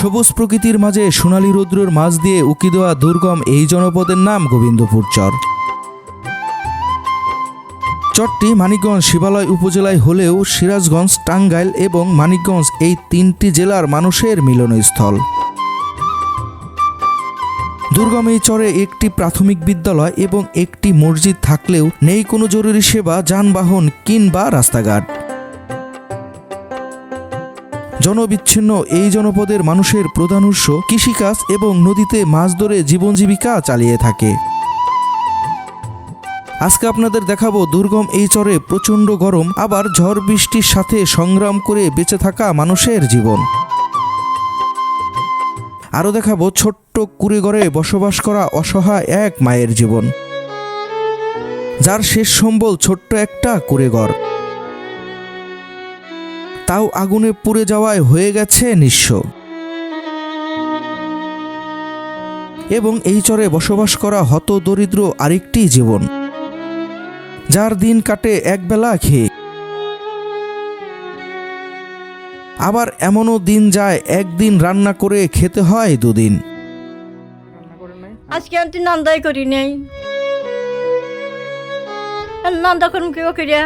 সবুজ প্রকৃতির মাঝে সোনালী রৌদ্রের মাঝ দিয়ে উকি দেওয়া দুর্গম এই জনপদের নাম গোবিন্দপুর চর। চরটি মানিকগঞ্জ শিবালয় উপজেলায় হলেও সিরাজগঞ্জ, টাঙ্গাইল এবং মানিকগঞ্জ এই তিনটি জেলার মানুষের মিলনস্থল। দুর্গম এই চরে একটি প্রাথমিক বিদ্যালয় এবং একটি মসজিদ থাকলেও নেই কোনো জরুরি সেবা, যানবাহন কিংবা রাস্তাঘাট। জনবিচ্ছিন্ন এই জনপদের মানুষের প্রধান উৎস কৃষিকাজ এবং নদীতে মাছ ধরে জীবন জীবিকা চালিয়ে থাকে। আজকে আপনাদের দেখাবো দুর্গম এই চরে প্রচণ্ড গরম, আবার ঝড় বৃষ্টির সাথে সংগ্রাম করে বেঁচে থাকা মানুষের জীবন। আরও দেখাবো ছোট্ট কুড়েঘরে বসবাস করা অসহায় এক মায়ের জীবন। যার শেষ সম্বল ছোট্ট একটা কুড়েঘর। তাও আগুনে পুড়ে যাওয়ায় হয়ে গেছে নিঃস্ব। এবং এই চরে বসবাস করা হত দরিদ্র আরেকটি জীবন, যার দিন কাটে একবেলা খেয়ে। আবার এমনও দিন যায় একদিন রান্না করে খেতে হয় দুদিন। আজকে আমি নান্দাই করি নেই। নান্দা করুন কেউ করিয়া।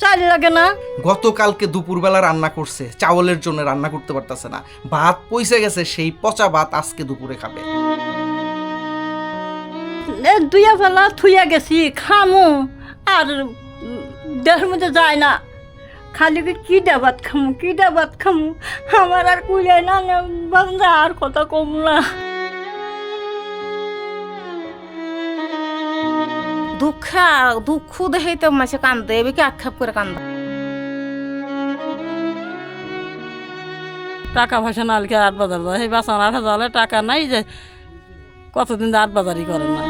চাল লাগে না। গতকালকে দুপুরবেলা রান্না করছে চাওয়ালের জন্য রান্না করতে পারতেছে না। ভাত পয়সে গেছে সেই পচা ভাত আজকে দুপুরে খাবে। এ দুইয়া ফেলা থুইয়া গেছি খামু। আর দেহের মধ্যে যায় না। খালি কি ডাবাত খামু কি ডাবাত খামু। আমার আর কুইলাই না বান্দা আর কথা কম না। দুঃখ দুঃখ দেখাইতে মাসে কান্দে এবে কি আক্ষেপ করে কান্দে? টাকা পয়সা নালকে আট বাজার যায়। সেই বাঁচান আট হাজার টাকা নাই যে কতদিন আট বাজারই করে না।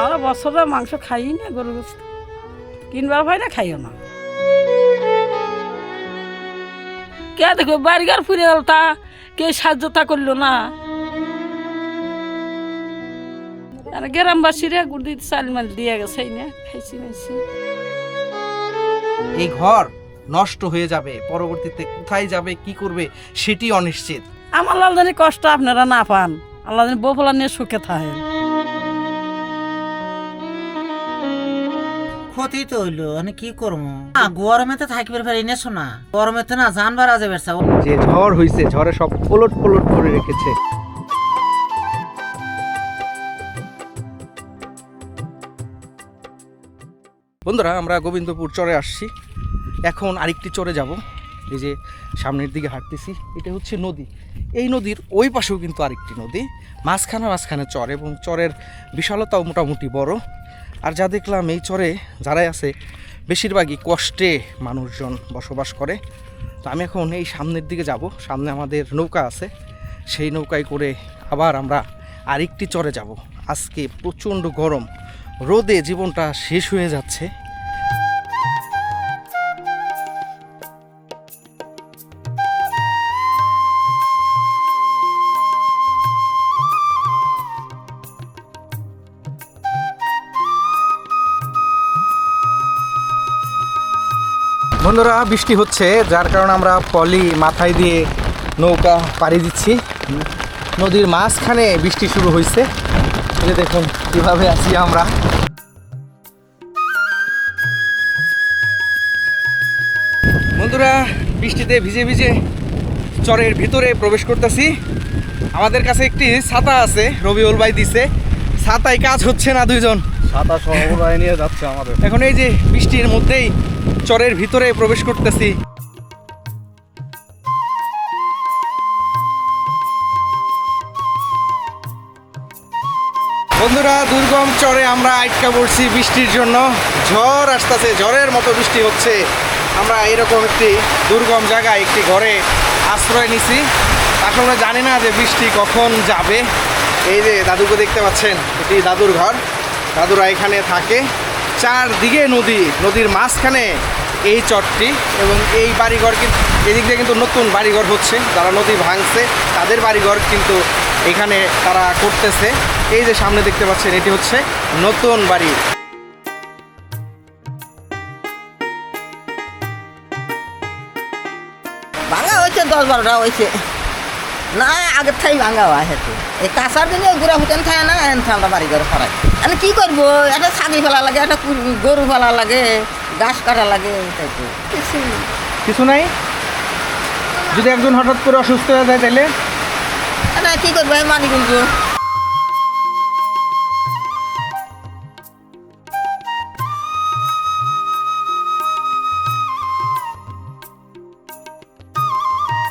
আমরা বছরে মাংস খাই না গরু কিনবার পাই না খাইও না। কে দেখো বাড়িঘর ফুরে গেল তা, কে সাহায্য তা করল না। আর গ্রামবাসীরা গুড়ি চাল মাল দিয়ে গেছে না খাইছি মাইছি এই ঘর নষ্ট হয়ে যাবে পরবর্তীতে কোথায় যাবে কি করবে সেটি অনিশ্চিত। আমার লাল জানি কষ্ট আপনারা না পান আল্লাহ জানি বউফলা নিয়ে সুখে থাকেন। ক্ষতি তো হইল মানে কি করব? আ, গরমেতে থাকবে পারি না শোনা গরমেতে না জানবার আজে বেরসা যে ঝড় হয়েছে ঝড়ে সব পলট পলট করে রেখেছে। বন্ধুরা, আমরা গোবিন্দপুর চরে আসছি। এখন আরেকটি চরে যাব। এই যে সামনের দিকে হাঁটতেছি, এটা হচ্ছে নদী। এই নদীর ওই পাশেও কিন্তু আরেকটি নদী, মাঝখানে মাঝখানে চর এবং চরের বিশালতাও মোটামুটি বড়। আর যা দেখলাম, এই চরে যারাই আছে, বেশিরভাগই কষ্টে মানুষজন বসবাস করে। তো আমি এখন এই সামনের দিকে যাব। সামনে আমাদের নৌকা আছে। সেই নৌকায় করে আবার আমরা আরেকটি চরে যাব। আজকে প্রচণ্ড গরম। রোদে জীবনটা শেষ হয়ে যাচ্ছে। বন্ধুরা, বৃষ্টি হচ্ছে, যার কারণে আমরা পলি মাথায় দিয়ে নৌকা পাড়ি দিচ্ছি। নদীর মাঝখানে বৃষ্টি শুরু হয়েছে। যে দেখুন কীভাবে আছি আমরা। বন্ধুরা বৃষ্টিতে ভিজে ভিজে চরের ভিতরে প্রবেশ করতেছি। আমাদের কাছে একটি ছাতা আছে রবিউল ভাই দিছে। ছাতায় কাজ হচ্ছে না দুইজন। ছাতা সহবাই নিয়ে যাচ্ছে আমাদের। এখন এই যে বৃষ্টির মধ্যেই চরের ভিতরে প্রবেশ করতেছি। বন্ধুরা, দুর্গম চরে আমরা আটকা পড়ছি বৃষ্টির জন্য। ঝড় আসতেছে, ঝড়ের মতো বৃষ্টি হচ্ছে। আমরা এরকম একটি দুর্গম জায়গায় একটি ঘরে আশ্রয় নিছি। আসলে জানি না যে বৃষ্টি কখন যাবে। এই যে দাদুকে দেখতে পাচ্ছেন, এটি দাদুর ঘর। দাদুরা এখানে থাকে। চারদিকে নদী, নদীর মাঝখানে এই চরটি এবং এই বাড়িঘর কিন্তু এদিক দিয়ে কিন্তু নতুন বাড়িঘর হচ্ছে। যারা নদী ভাঙছে, তাদের বাড়িঘর কিন্তু এখানে তারা করতেছে। এই যে সামনে দেখতে পাচ্ছেন এটি হচ্ছে নতুন বাড়ি। ভাঙা হয়েছে দশ বারোটা হয়েছে। না আগের ঠাই ভাঙা হয় হেতু এই কাঁচার দিনে গুড়া ফুটেন খায় না এন আমরা বাড়ি ঘরে ফরাই। আমি কি করব? একটা ছাগল ফেলা লাগে একটা গরু ফেলা লাগে ঘাস কাটা লাগে তাই তো কিছু কিছু নাই? যদি একজন হঠাৎ করে অসুস্থ হয়ে যায় তাহলে? এটা কি করব? আমি মানি কিন্তু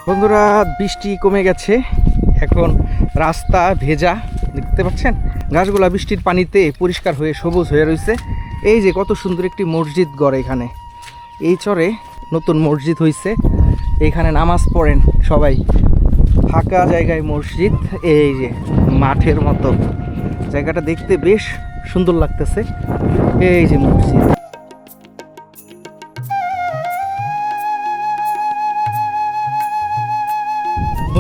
বন্ধুরা, বৃষ্টি কমে গেছে। এখন রাস্তা ভেজা, দেখতে পাচ্ছেন? গাছগুলা বৃষ্টির পানিতে পরিষ্কার হয়ে সবুজ হয়ে রয়েছে। এই যে কত সুন্দর একটি মসজিদ গড় এখানে। এই চরে নতুন মসজিদ হয়েছে এইখানে নামাজ পড়েন সবাই। ফাঁকা জায়গায় মসজিদ, এই যে মাঠের মতো। জায়গাটা দেখতে বেশ সুন্দর লাগতেছে। এই যে মসজিদ।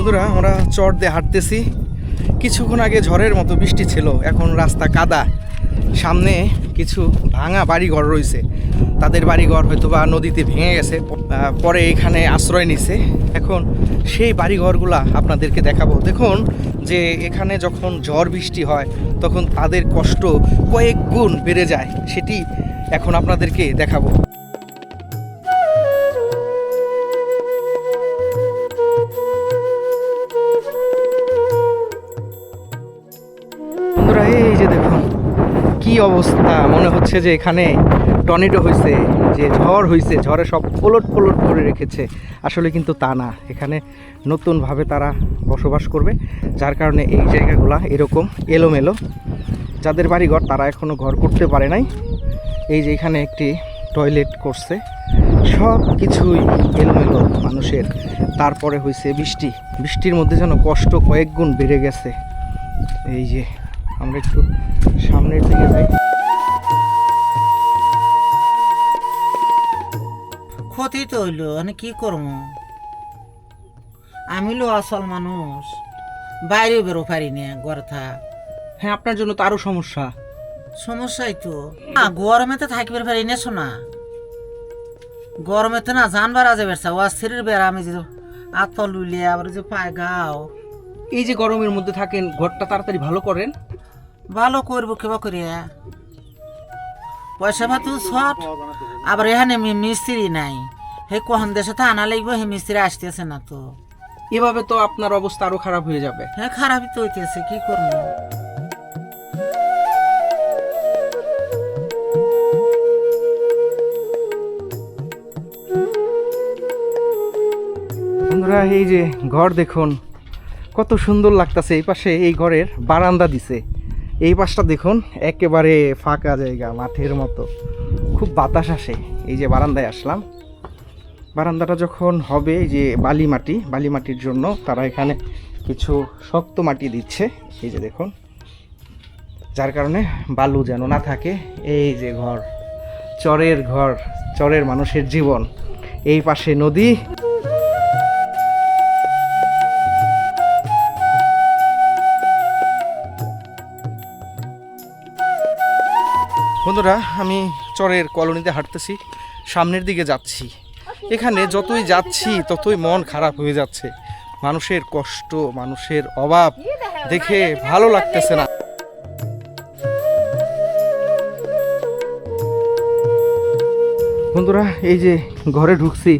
বন্ধুরা, আমরা চট দিয়ে হাঁটতেছি। কিছুক্ষণ আগে ঝড়ের মতো বৃষ্টি ছিল, এখন রাস্তা কাদা। সামনে কিছু ভাঙা বাড়িঘর রয়েছে। তাদের বাড়িঘর হয়তো বা নদীতে ভেঙে গেছে পরে এখানে আশ্রয় নিছে। এখন সেই বাড়িঘরগুলা আপনাদেরকে দেখাবো। দেখুন যে এখানে যখন ঝড় বৃষ্টি হয়, তখন তাদের কষ্ট কয়েক গুণ বেড়ে যায়, সেটি এখন আপনাদেরকে দেখাবো। অবস্থা। মনে হচ্ছে যে এখানে টর্নেডো হয়েছে, যে ঝড় হয়েছে, ঝড়ে সব পলট পলট করে রেখেছে। আসলে কিন্তু তা না। এখানে নতুনভাবে তারা বসবাস করবে, যার কারণে এই জায়গাগুলা এরকম এলোমেলো। যাদের বাড়ি ঘর তারা এখনও ঘর করতে পারে নাই। এই যে এখানে একটি টয়লেট করছে, সব কিছুই এলোমেলো মানুষের। তারপরে হয়েছে বৃষ্টি। বৃষ্টির মধ্যে যেন কষ্ট কয়েক গুণ বেড়ে গেছে। এই যে আমরা একটু সামনের দিকে যাই। ক্ষতি তো হইল মানে কি করব আমি লো আসল মানুষ বাইরে বেরো পারি না ঘরে থাক। হ্যাঁ আপনার জন্য তো আরও সমস্যা। সমস্যাই তো। না গরমেতে থাকবে পারি না শোনা। গরমেতে না জানবার আজে ও অস্থিরের বেড়া আমি যে আতল লুলিয়ে আবার যে পায় গাও। এই যে গরমের মধ্যে থাকেন ঘরটা তাড়াতাড়ি ভালো করেন। ভালো করব কেবা করিয়া? পয়সা পাতি শর্ট আবার এখানে মিস্ত্রি নাই। হে কখন দেশে তো আনা লাগবে হে মিস্ত্রি আসতেছে না তো। এভাবে তো আপনার অবস্থা আরও খারাপ হয়ে যাবে। হ্যাঁ খারাপই তো হইতেছে কি করব? বন্ধুরা এই যে ঘর দেখুন কত সুন্দর লাগতাছে। এই পাশে এই ঘরের বারান্দা দিছে। এই পাশটা দেখুন, একেবারে ফাঁকা জায়গা, মাঠের মতো। খুব বাতাস আসে। এই যে বারান্দায় আসলাম। বারান্দাটা যখন হবে এই যে বালি মাটি, বালি মাটির জন্য তারা এখানে কিছু শক্ত মাটি দিচ্ছে। এই যে দেখুন, যার কারণে বালু যেন না থাকে। এই যে ঘর, চরের ঘর, চরের মানুষের জীবন। এই পাশে নদী। বন্ধুরা, আমি চরের কলোনিতে হাঁটতেছি, সামনের দিকে যাচ্ছি। এখানে যতই যাচ্ছি, ততই মন খারাপ হয়ে যাচ্ছে। মানুষের কষ্ট, মানুষের অভাব দেখে ভালো লাগতেছে না। বন্ধুরা, এই যে ঘরে ঢুকছি,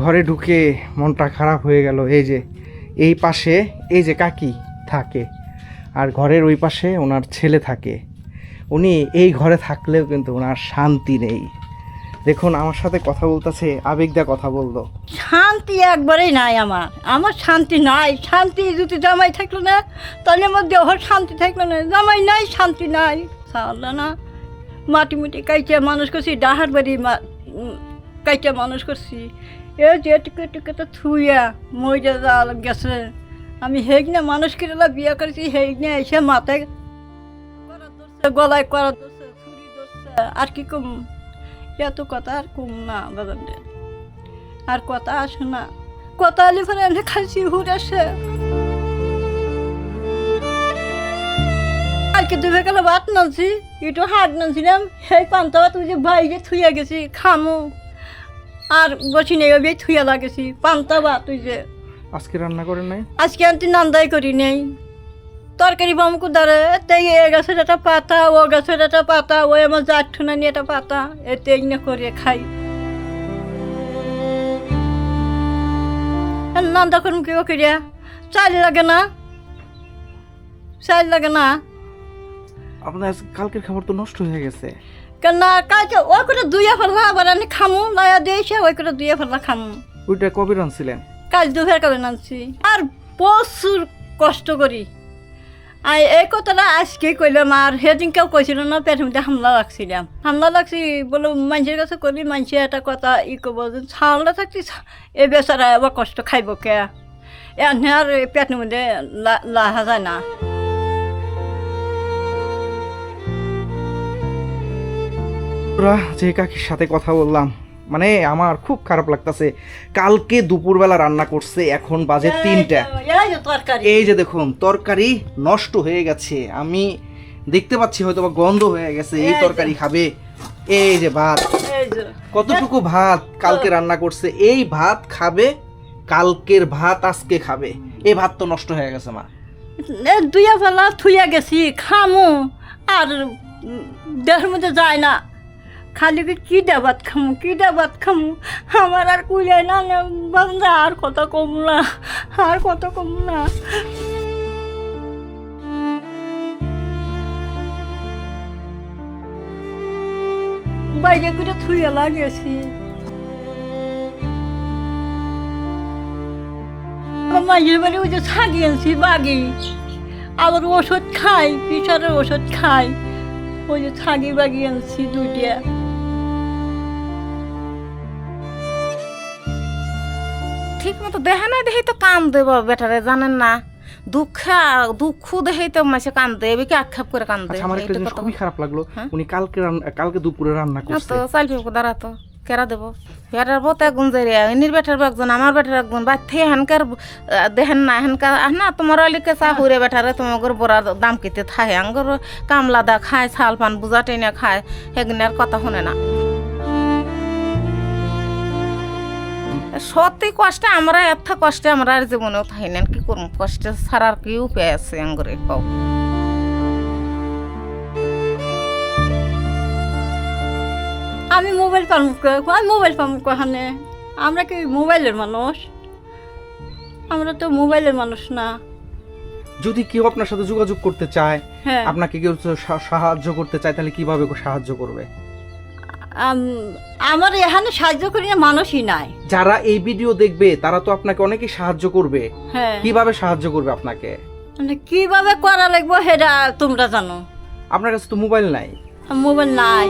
ঘরে ঢুকে মনটা খারাপ হয়ে গেল। এই যে, এই পাশে, এই যে কাকি থাকে, আর ঘরের ওই পাশে ওনার ছেলে থাকে। উনি এই ঘরে থাকলেও কিন্তু ওনার শান্তি নেই। দেখুন, আমার সাথে কথা বলতেছে, আবেগ দা কথা বলল। শান্তি একবারেই নাই আমার। আমার শান্তি নাই। শান্তি যদি জামাই থাকল না, তাহলে আমার দেহ শান্তি থাকল না। জামাই নাই, শান্তি নাই। না, মাটি মুটি কাইচে মানুষ করছি, ডাহার বাড়ি কাইচে মানুষ করছি। এ যেটুকু টুকে তো থুইয়া মইটা যা গেছে। আমি হেগ না মানুষ কিরলা বিয়ে করেছি, হেগনা এসে মাথায় গলায় করা ধরছে ছুরি ধরছে আর কি কম? এত কথা আর কম না বাজার আর কথা আসে না। কথা আলি ফেলে এনে খাইছি হুর আসে। কালকে দুবে গেলে ভাত নানছি? একটু হাট নানছিলাম। সেই পান্তা ভাত যে বাইরে থুইয়া গেছি খামো। আর বসি নেই ওই থুয়া লাগেছি পান্তা ভাত তুই যে। আজকে রান্না করেন নাই? আজকে আমি নান্দাই করি নেই। তরকারি বামকু দাঁড়ে তাই এ গাছের একটা পাতা ও গাছের একটা পাতা ওই আমার জাঠুনা নিয়ে একটা পাতা এতে না করে খাই। নান্দা করুন কি করিয়া? চাল লাগে না? চাল লাগে না? আপনার কালকের খাবার তো নষ্ট হয়ে গেছে। কেন কালকে ওই করে দুইয়া ফেললা আবার আমি খামু নয়া দিয়েছে ওই করে দুইয়া ফেললা খামু। ওইটা কবে রানছিলেন কাজ দুপুর করে আনছি আর প্রচুর কষ্ট করি। আর এই কথাটা আজকে কইলাম আর সেদিনকেও কইছিল না মধ্যে হামলা লাগছিলাম হামলা লাগছি বলে মানুষের কাছে করি মানুষে একটা কথা ই করব ছাউলটা থাকছি এই বেচারা আবার কষ্ট খাইব কে? এনে আর পেটের মধ্যে লাহা যায় না। যে কাকির সাথে কথা বললাম মানে আমার খুব খারাপ লাগতেছে। কালকে দুপুরবেলা রান্না করছে এখন বাজে তিনটা। এই যে দেখুন তরকারি নষ্ট হয়ে গেছে। আমি দেখতে পাচ্ছি হয়তো বা গন্ধ হয়ে গেছে। এই তরকারি খাবে। এই যে ভাত। কতটুকু ভাত কালকে রান্না করছে? এই ভাত খাবে কালকের ভাত আজকে খাবে। এই ভাত তো নষ্ট হয়ে গেছে মা। দুইয়া বেলা থুইয়া গেছি খামু। আর দেহের মধ্যে যায় না। খালি কি দেবাত খামু, কি দেবাত খামু? আমার আর কুইলাই না বান্দা, আর কত কম না, আর কত কম না। বাইরে করে থুইয়া লাগিয়েছি। মাঝের বাড়ি ওই যে ছাগি আনছি, বাগি। আবার ওষুধ খাই প্রেশারের ওষুধ খাই। ওই যে ছাগি বাগি আনছি দুইটা। ঠিক মতো দেখে না দেখি তো কান দেব বেটারে জানেন না? দুঃখ দুঃখ দেখেই তো মাসে কান দেবে কি আক্ষেপ করে কান আচ্ছা আমার একটা জিনিস খুবই খারাপ লাগল। হ্যাঁ? উনি কালকে কালকে দুপুরে রান্না করছে। তো চালবি দাঁড়া তো কেরা দেবো? বেটার বোত একগুণ যাই এনির বেটার একজন আমার বেটার একজন বাচ্চা হেনকার আহ, দেখেন না হেনকার না তোমার অলিকে চা হুরে বেটারে তোমার বড় দাম কেতে থাকে আঙ্গর কামলা দা খায় ছাল পান বুঝা টেনে খায় হেগনার কথা শুনে না। সত্যি কষ্টে আমরা এত কষ্টে আমরা আর জীবনেও থাকি না কি করব? কষ্টে ছাড়ার কি উপায় আছে আঙ্গরে কও। আমি মোবাইল পাম আমি মোবাইল পাম কোহানে আমরা কি মোবাইলের মানুষ? আমরা তো মোবাইলের মানুষ না। যদি কেউ আপনার সাথে যোগাযোগ করতে চায় হ্যাঁ। আপনাকে কেউ সাহায্য করতে চায় তাহলে কীভাবে সাহায্য করবে? আমার এখানে সাহায্য করি না মানুষই নাই। যারা এই ভিডিও দেখবে তারা তো আপনাকে অনেকেই সাহায্য করবে। হ্যাঁ। কীভাবে সাহায্য করবে আপনাকে? মানে কীভাবে করা লাগবে সেটা তোমরা জানো। আপনার কাছে তো মোবাইল নাই। মোবাইল নাই।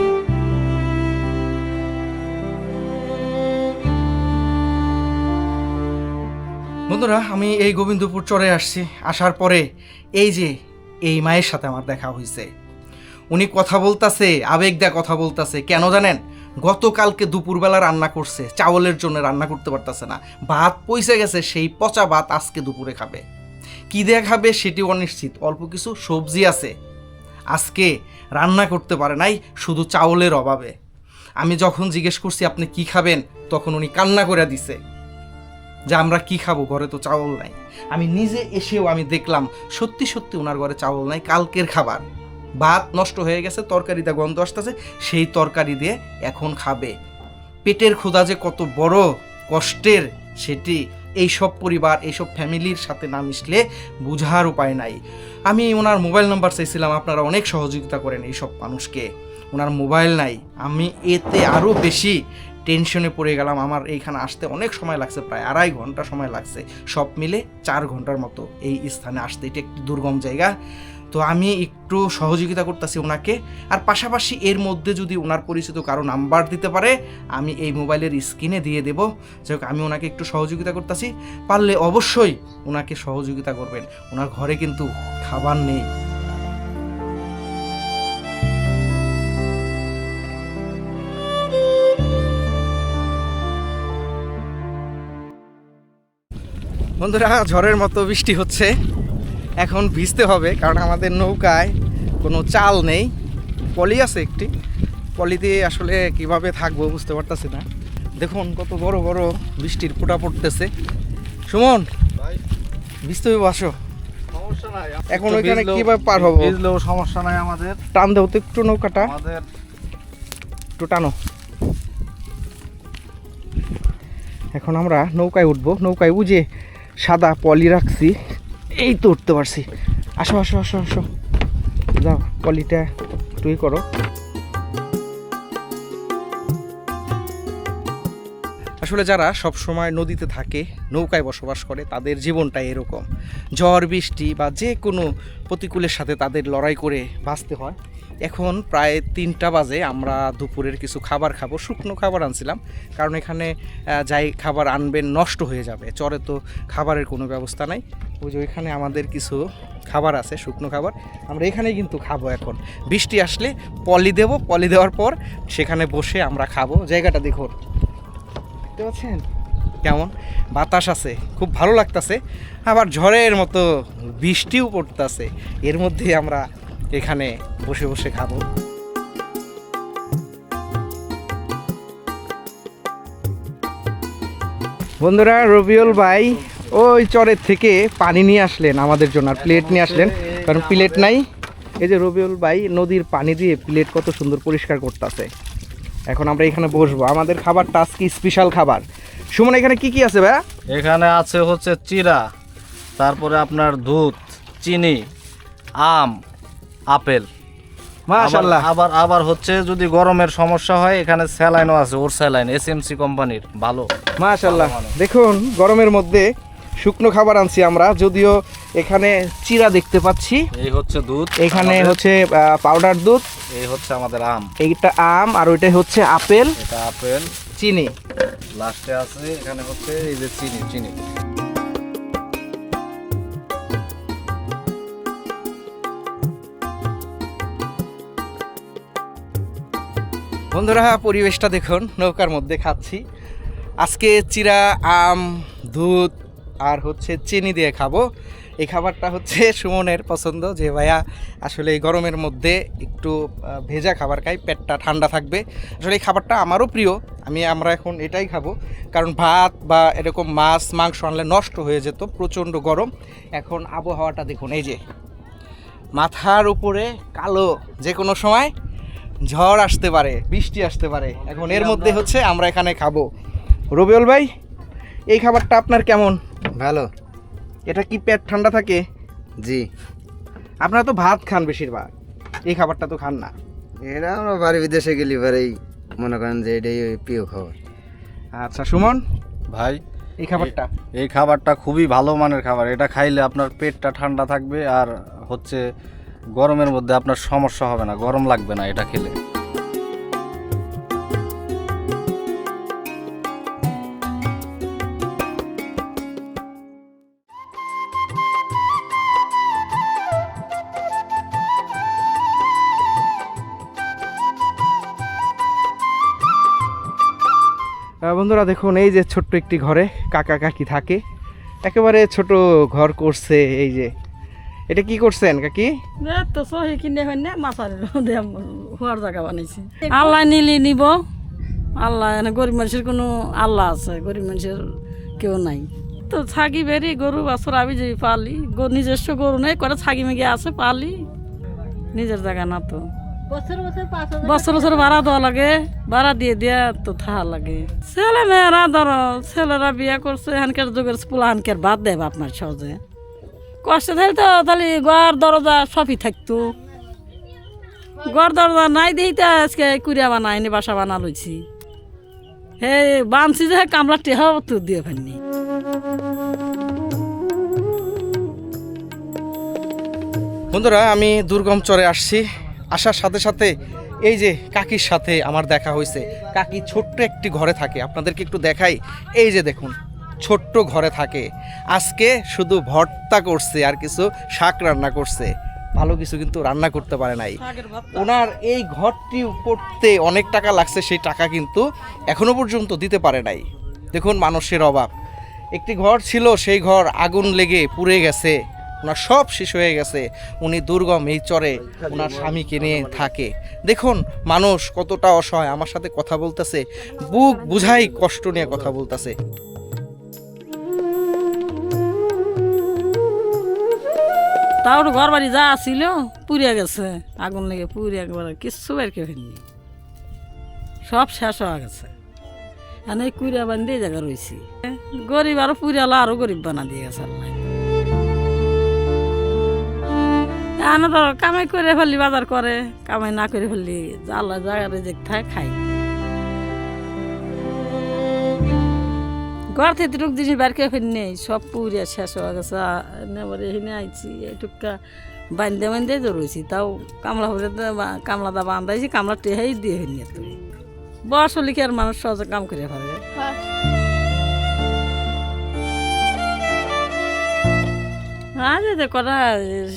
বন্ধুরা আমি এই গোবিন্দপুর চরে আসছি। আসার পরে এই যে এই মায়ের সাথে আমার দেখা হয়েছে উনি কথা বলতাছে, আবেগ দেয়া কথা বলতাছে। কেন জানেন? গতকালকে দুপুরবেলা রান্না করছে, চাউলের জন্য রান্না করতে পারতাছে না। ভাত পয়সে গেছে, সেই পচা ভাত আজকে দুপুরে খাবে। কি দেয়া খাবে সেটি অনিশ্চিত, অল্প কিছু সবজি আছে। আজকে রান্না করতে পারে নাই, শুধু চাউলের অভাবে। আমি যখন জিজ্ঞেস করছি, আপনি কি খাবেন? তখন উনি কান্না করে দিছে যে, আমরা কি খাব? ঘরে তো চাউল নাই। আমি নিজে এসেও আমি দেখলাম, সত্যি সত্যি ওনার ঘরে চাউল নাই, কালকের খাবার। ভাত নষ্ট হয়ে গেছে, তরকারিতে গন্ধ আসতেছে, সেই তরকারি দিয়ে এখন খাবে। পেটের ক্ষুধা যে কত বড় কষ্টের, সেটি এইসব পরিবার, এইসব ফ্যামিলির সাথে না মিশলে বুঝার উপায় নাই। আমি ওনার মোবাইল নাম্বার চাইছিলাম, আপনারা অনেক সহযোগিতা করেন এইসব মানুষকে। ওনার মোবাইল নাই। আমি এতে আরও বেশি টেনশনে পড়ে গেলাম। আমার এইখানে আসতে অনেক সময় লাগছে, প্রায় আড়াই ঘণ্টা সময় লাগছে। সব মিলে চার ঘণ্টার মতো এই স্থানে আসতে। এটা একটি দুর্গম জায়গা। তো আমি একটু সহযোগিতা করতেছি ওনাকে। আর পাশাপাশি এর মধ্যে যদি ওনার পরিচিত কারও নাম্বার দিতে পারে, আমি এই মোবাইলের স্ক্রিনে দিয়ে দেব। যাই আমি ওনাকে একটু সহযোগিতা করতেছি। পারলে অবশ্যই ওনাকে সহযোগিতা করবেন। ওনার ঘরে কিন্তু খাবার নেই। বন্ধুরা, ঝড়ের মতো বৃষ্টি হচ্ছে। এখন ভিজতে হবে কারণ আমাদের নৌকায় কোনো চাল নেই। পলি আছে একটি। পলিতে আসলে কীভাবে থাকব বুঝতে পারতেছি না। দেখুন কত বড় বড় বৃষ্টির ফোঁটা পড়তেছে। সুমন ভাই। বিস্ত আসো। নাই এখন ওইখানে কীভাবে পার হব? ভিজলেও সমস্যা নাই আমাদের। টান দেও তো একটু নৌকাটা। আমাদের একটু টানো। এখন আমরা নৌকায় উঠবো। নৌকায় বুঝে সাদা পলি রাখছি। এই তো উঠতে পারছি। আসো আসো আসো আসো। যাও কলিটা তুই করো। আসলে যারা সব সময় নদীতে থাকে, নৌকায় বসবাস করে, তাদের জীবনটা এরকম। ঝড়, বৃষ্টি বা যে কোনো প্রতিকূলের সাথে তাদের লড়াই করে বাঁচতে হয়। এখন প্রায় তিনটা বাজে, আমরা দুপুরের কিছু খাবার খাব। শুকনো খাবার আনছিলাম, কারণ এখানে যাই খাবার আনবেন নষ্ট হয়ে যাবে, চরে তো খাবারের কোনো ব্যবস্থা নাই। ওই যে ওইখানে আমাদের কিছু খাবার আছে, শুকনো খাবার, আমরা এখানে কিন্তু খাব এখন। বৃষ্টি আসলে পলি দেব, পলি দেওয়ার পর সেখানে বসে আমরা খাব। জায়গাটা দেখুন, দেখতে পাচ্ছেন? কেমন? বাতাস আছে, খুব ভালো লাগতাছে। আবার ঝড়ের মতো বৃষ্টিও পড়তাছে। এর মধ্যে আমরা এখানে বসে বসে খাব। বন্ধুরা, রবিউল ভাই ওই চরের থেকে পানি নিয়ে আসলেন আমাদের জন্য, আর প্লেট নিয়ে আসলেন, কারণ প্লেট নাই। এই যে রবিউল ভাই নদীর পানি দিয়ে প্লেট কত সুন্দর পরিষ্কার করতেছে। এখন আমরা এখানে বসবো। আমাদের খাবারটা আজকে স্পেশাল খাবার। সুমন, এখানে কি কি আছে ভাইয়া? এখানে আছে হচ্ছে চিরা, তারপরে আপনার দুধ, চিনি, আম আপেল। আবার- আবার হচ্ছে যদি গরমের সমস্যা হয় এখানে স্যালাইনও আছে ওর স্যালাইন এসএমসি কোম্পানির ভালো। মাশাল্লাহ দেখুন গরমের মধ্যে শুকনো খাবার আনছি আমরা যদিও এখানে চিরা দেখতে পাচ্ছি। এই হচ্ছে দুধ এখানে হচ্ছে পাউডার দুধ। এই হচ্ছে আমাদের আম। এইটা আম আর ওইটা হচ্ছে আপেল। এটা আপেল। চিনি। লাস্টে আছে এখানে হচ্ছে এই যে চিনি চিনি। বন্ধুরা, পরিবেশটা দেখুন, নৌকার মধ্যে খাচ্ছি। আজকে চিরা, আম, দুধ আর হচ্ছে চিনি দিয়ে খাব। এই খাবারটা হচ্ছে সুমনের পছন্দ, যে ভাইয়া আসলে এই গরমের মধ্যে একটু ভেজা খাবার খাই পেটটা ঠান্ডা থাকবে। আসলে এই খাবারটা আমারও প্রিয়, আমি, আমরা এখন এটাই খাব। কারণ ভাত বা এরকম মাছ, মাংস আনলে নষ্ট হয়ে যেত, প্রচণ্ড গরম। এখন আবহাওয়াটা দেখুন, এই যে মাথার উপরে কালো, যে কোনো সময় ঝড় আসতে পারে বৃষ্টি আসতে পারে। এখন এর মধ্যে হচ্ছে আমরা এখানে খাব। রবিউল ভাই এই খাবারটা আপনার কেমন? ভালো। এটা কি পেট ঠান্ডা থাকে? জি। আপনারা তো ভাত খান বেশিরভাগ এই খাবারটা তো খান না। এটা আমরা বাড়ি বিদেশে গেলি পরেই মনে করেন যে এটাই ওই প্রিয় খাবার। আচ্ছা সুমন? ভাই এই খাবারটা? এই খাবারটা খুবই ভালো মানের খাবার। এটা খাইলে আপনার পেটটা ঠান্ডা থাকবে আর হচ্ছে গরমের মধ্যে আপনার সমস্যা হবে না, গরম লাগবে না এটা খেলে। বন্ধুরা দেখুন, এই যে ছোট্ট একটি ঘরে কাকা কাকি থাকে, একেবারে ছোট ঘর করছে, এই যে এটা কি করছেন কাকি? তো সহি কিনে হয় না মাছার হওয়ার জায়গা বানাইছি। আল্লাহ নিলি নিব। আল্লাহ এনে গরিব মানুষের কোনো আল্লাহ আছে গরিব মানুষের কেউ নাই। তো ছাগি বেরি গরু বাছর আমি যে পালি গো- নিজস্ব গরু নেই করে ছাগি মেগে আছে পালি। নিজের জায়গা না তো। বছর বছর ভাড়া দেওয়া লাগে ভাড়া দিয়ে দিয়া তো থাকা লাগে। ছেলে মেয়েরা ধরো ছেলেরা বিয়ে করছে হানকার যুগের পোলা হানকার বাদ দেব আপনার সহজে। কষ্ট থাকলে তো তাহলে গড় দরজা সবই থাকতো। ঘর দরজা নাই দিই তো আজকে কুড়িয়া বানাইনি বাসা বানা লইছি। হে, বানছি যে কামলা টেহা তো দিয়ে ফেলনি। বন্ধুরা, আমি দুর্গম চরে আসছি। আসার সাথে সাথে এই যে কাকির সাথে আমার দেখা হয়েছে কাকি ছোট্ট একটি ঘরে থাকে। আপনাদেরকে একটু দেখাই। এই যে দেখুন ছোট্ট ঘরে থাকে। আজকে শুধু ভর্তা করছে আর কিছু শাক রান্না করছে। ভালো কিছু কিন্তু রান্না করতে পারে নাই। ওনার এই ঘরটি করতে অনেক টাকা লাগছে সেই টাকা কিন্তু এখনও পর্যন্ত দিতে পারে নাই। দেখুন মানুষের অভাব। একটি ঘর ছিল সেই ঘর আগুন লেগে পুড়ে গেছে। ওনার সব শেষ হয়ে গেছে। উনি দুর্গম এই চরে ওনার স্বামীকে নিয়ে থাকে। দেখুন মানুষ কতটা অসহায়। আমার সাথে কথা বলতেছে বুক বুঝাই কষ্ট নিয়ে কথা বলতেছে। তাও ঘর বাড়ি যা ছিল পুড়িয়া গেছে। আগুন লেগে পুড়ে একবার কিচ্ছু বের কে ফেলনি। সব শেষ হয়ে গেছে। আর এই কুড়িয়া বান দিয়ে জায়গা রয়েছি। গরিব আরও পুরিয়ালা আরও গরিব বানা দিয়ে গেছে আল্লাহ। এনে তো কামাই করে ফেললি বাজার করে, কামাই না করে ফেললি আল্লাহ জায়গা রেজেক থাকে, খাই। ঘর থেকে টুক জিনিস বের করে ফেলি নেই, সব পুরিয়া শেষ হয়ে গেছে। নেবারে এখানে আইছি এইটুকা বান্ধে বান্ধে রয়েছি তাও কামলা হলে কামলা দা বান্ধাইছি কামলা টেহাই দিয়ে ফেলি তুই বয়স হলে কি আর মানুষ সহজে কাম করে পারে আজ যে কটা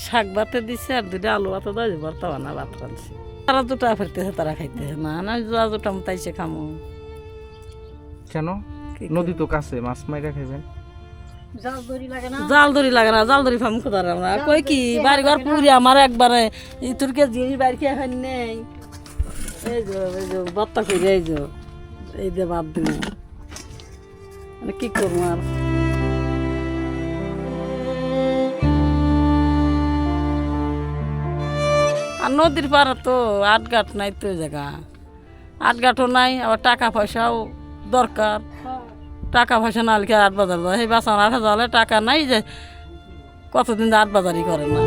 শাক ভাতে দিছে আর দুটা আলু ভাতে দেয় ভর্তা বানা ভাত রাঁধছি। তারা দুটা ফেরতেছে, তারা খাইতেছে না না, যা দুটা মতাইছে খামো। কেন? নদী তো কাছে মাছ মাইরা খাইবেন জাল দড়ি লাগে না? জাল দড়ি ফাম কোথায় আমরা? কই কি বাড়ি ঘর পুরি আমার একবারে তুরকে জিনিস বাড়ি খেয়ে হয় নেই? এই যে এই যে বত্তা করে এই যে এই যে বাদ দিন মানে কি করব আর? আর নদীর পাড়ে তো আটঘাট নাই তো জায়গা। আটঘাটও নাই আবার টাকা পয়সাও দরকার। টাকা পয়সা না আট বাজার যায় সেই বাসান আট হাজার টাকা নাই যে কতদিন আট বাজারই করে না।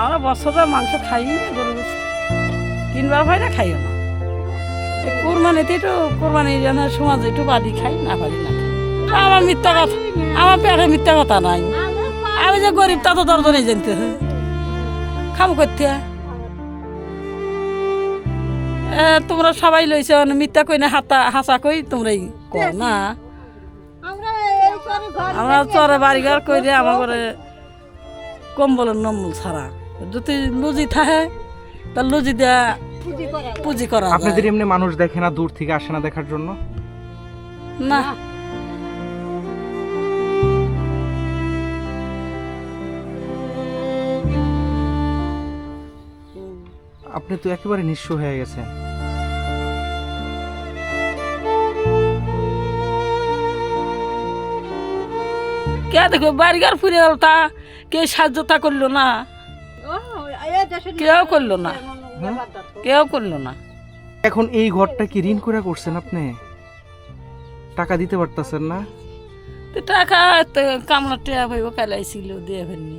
আমরা বছরে মাংস খাই গরু কিনবার হয় না খাইও না। কোরবানিতে একটু কোরবানি সমাজ একটু বাদি খাই, না পারি না আমার মিথ্যা কথা, আমার পেটে মিথ্যা কথা নাই। আমি যে গরিব, তা তো দরজনে জানতে খাম করতে। এ, তোমরা সবাই লইছ মিথ্যা কই না হাতা হাসা কই তোমরাই কও না। আমরা এই করে ঘর আমরা চরে বাড়িঘর কইরে আমার ঘরে কম্বলের নম্বল ছাড়া। যদি লুজি থাকে তা লুজি দেয়া পুঁজি করা। করা। আপনাদের এমনি মানুষ দেখে না দূর থেকে আসে না দেখার জন্য? না। আপনি তো একেবারে নিঃস্ব হয়ে গেছেন। কে দেখো বাড়িঘর ফুরে গেল তা? কে সাহায্য তা করল না? কেউ করল না। কেউ করল না। এখন এই ঘরটা কি ঋণ করে করছেন আপনি? টাকা দিতে পারতেছেন না? তো টাকা তো কামলা টেয়া ভাইব কালাইছিল দিয়ে ফেলনি।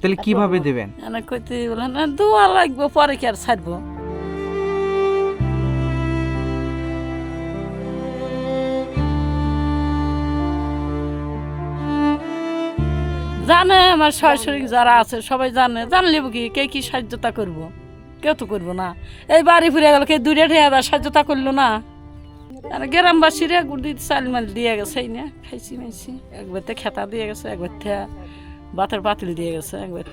তাহলে কীভাবে দেবেন? কইতে দোয়া লাগবে পরে কি আর ছাড়বো? জানে আমার সরাসরি যারা আছে সবাই জানে। জানলে কি কে কি সাহায্যতা করব? কেউ তো করব না। এই বাড়ি ফিরে গেল কে দূরে ঠেয়ে সাহায্যতা করল না। আর গ্রামবাসীরা গুড়ি চাল মাল দিয়ে গেছে এই না খাইছি মাইছি। একবার তে খেতা দিয়ে গেছে একবার বাতের পাতিল দিয়ে গেছে একবার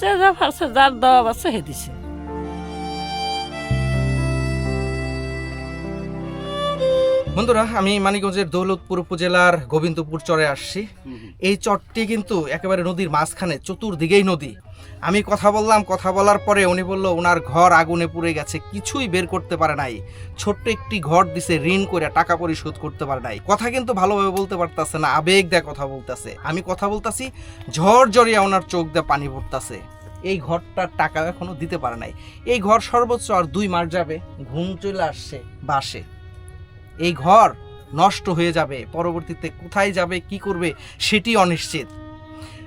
যে যা পারছে যার দেওয়া আছে হে দিছে। বন্ধুরা আমি মানিকগঞ্জের দৌলতপুর উপজেলার গোবিন্দপুর চরে আসছি। এই চরটি কিন্তু একেবারে নদীর মাঝখানে চতুর্দিকেই নদী। আমি কথা বললাম, কথা বলার পরে উনি বলল ওনার ঘর আগুনে পুড়ে গেছে, কিছুই বের করতে পারে নাই। ছোট্ট একটি ঘর দিছে, ঋণ করে টাকা পরিশোধ করতে পারে নাই। কথা কিন্তু ভালোভাবে বলতে পারতাছে না, আবেগ দিয়ে কথা বলতেছে। আমি কথা বলতাছি, ঝড় জড়িয়া ওনার চোখ দিয়ে পানি পড়তাছে। এই ঘরটার টাকা এখনও দিতে পারে নাই। এই ঘর সর্বোচ্চ আর দুই মাস যাবে, ঘুম চলে আসছে, বাসে। এই ঘর নষ্ট হয়ে যাবে, পরবর্তীতে কোথায় যাবে, কি করবে সেটি অনিশ্চিত।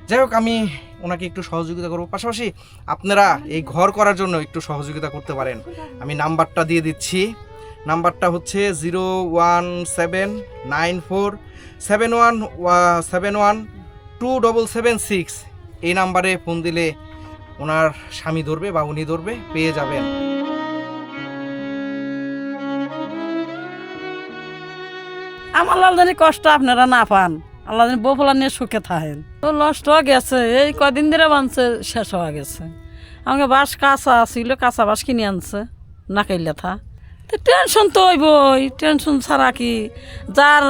যাই হোক, আমি ওনাকে একটু সহযোগিতা করব। পাশাপাশি আপনারা এই ঘর করার জন্য একটু সহযোগিতা করতে পারেন। আমি নাম্বারটা দিয়ে দিচ্ছি। নাম্বারটা হচ্ছে zero one seven nine four seven one seven one two double seven six. এই নাম্বারে ফোন দিলে ওনার স্বামী ধরবে বা উনি ধরবে, পেয়ে যাবেন। আমার লালদানি কষ্ট আপনারা না পান। আল্লাহ জানি বউফলা নিয়ে সুখে থাকেন। নষ্ট হয়ে গেছে। এই কদিন ধরে বানছে, শেষ হয়ে গেছে। আমাকে বাঁশ কাঁচা ছিল, কাঁচা বাঁশ কিনে আনছে, না কাইলে থা। তো টেনশন তো হইবই, টেনশন ছাড়া কি? যার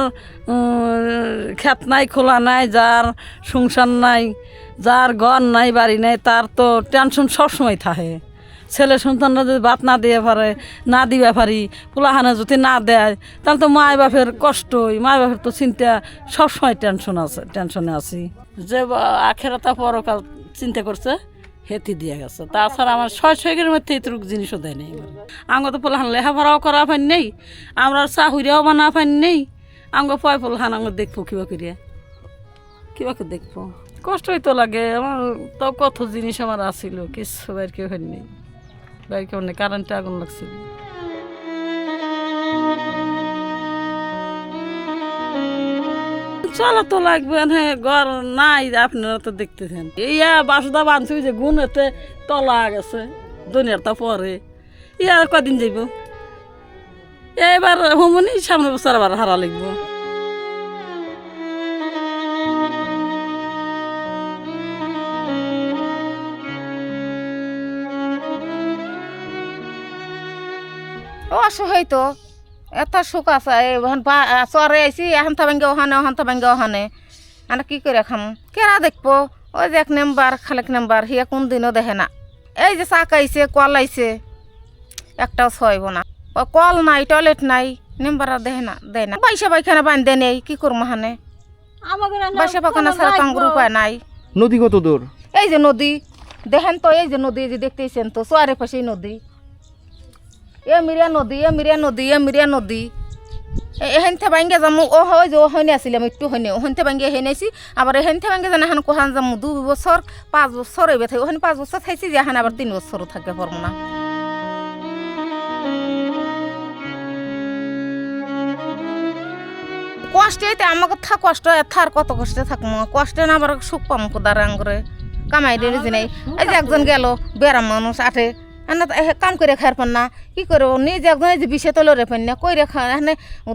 খেত নাই, খোলা নাই, যার সংসার নাই, যার ঘর নাই, বাড়ি নাই, তার তো টেনশন সবসময় থাকে। ছেলে সন্তানরা যদি ভাত না দিয়ে পারে, না দিবে পারি পোলাহানে যদি না দেয়, তাহলে তো মায় বাপের কষ্টই। মায় বাপের তো চিন্তা, সবসময় টেনশন আছে, টেনশনে আছি। যে আখেরাতা পরকাল চিন্তা করছে, হেতি দিয়ে গেছে। তাছাড়া আমার ছয় ছয়ের মধ্যে এতটুকু জিনিসও দেয় নেই আঙ্গ তো পোলাহান লেখাপড়াও করা ফাইন নেই, আমরা চাহুরিয়াও বানা ফাইন নেই, আঙ্গ পয় পোলাহান আঙ্গ দেখব কিবা করিয়া। কিবা করে দেখব। কষ্টই তো লাগে, আমার তো কত জিনিস আমার আসিল কিছু বাইর কেউ হয়নি বাইর কেউ নেই কারেন্টে আগুন লাগছিল। চলা তো লাগবে হ্যাঁ ঘর নাই, আপনারা তো দেখতেছেন। ইয়া বাসুদা বানছি যে গুণ এতে তলা গেছে, দুনিয়ার তা পরে। ইয়া কদিন যাইব? এবার হমনি সামনে বছর আবার হারা লাগবো। অসহায় তো। এত সুখ আছে এখন চরে আইসি এখন তো ভাঙ্গে ওখানে ওখান তো ভাঙ্গে ওখানে। মানে কি করে খাম? কেরা দেখব? ওই যে এক নাম্বার খালেক নাম্বার হিয়া কোন দিনও দেখে না। এই যে চাক আইছে কল আইছে একটাও ছয়ব না। ও কল নাই টয়লেট নাই নাম্বার আর দেখে না দেয় না। বাইসা বাইখানা বান্ধে নেই কি করব হানে বাইসা পাখানা ছাড়া তো উপায় নাই। নদী কত দূর? এই যে নদী দেখেন তো এই যে নদী যে দেখতেছেন তো সোয়ারে পাশেই নদী। এ মিরিয়া নদী এ মিরিয়া নদী এ মিরিয়া নদী। এহেন থে বাঙ্গে যামু ও হয় যে ও হয়নি আসিলাম একটু হয়নি? ওখান থে বাঙ্গে হেন আইসি আবার এহেন থে বাঙ্গে জানা হান কোহান যামু দু বছর পাঁচ বছর এবে থাকি ওখানে পাঁচ বছর থাইছি যে এখন আবার তিন বছরও থাকে পারব না। কষ্টে তো আমাকে থা কষ্ট এথার কত কষ্টে থাকব কষ্টে না আবার সুখ পাম কোদার আঙ্গরে কামাই দিয়ে নাই। এই যে একজন গেল বেড়াম মানুষ আঠে। এনে কাম করে খাইর পান না কি করব? নিজে একজন যে বিষে তলে রে পান না কইরে খা এখানে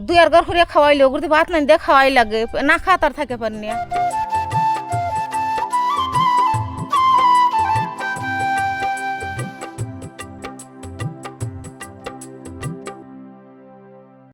দুই আর ঘর খাওয়াইলে, ওগুলো ভাত নাই দিয়ে খাওয়াই লাগে। না খা থাকে পান না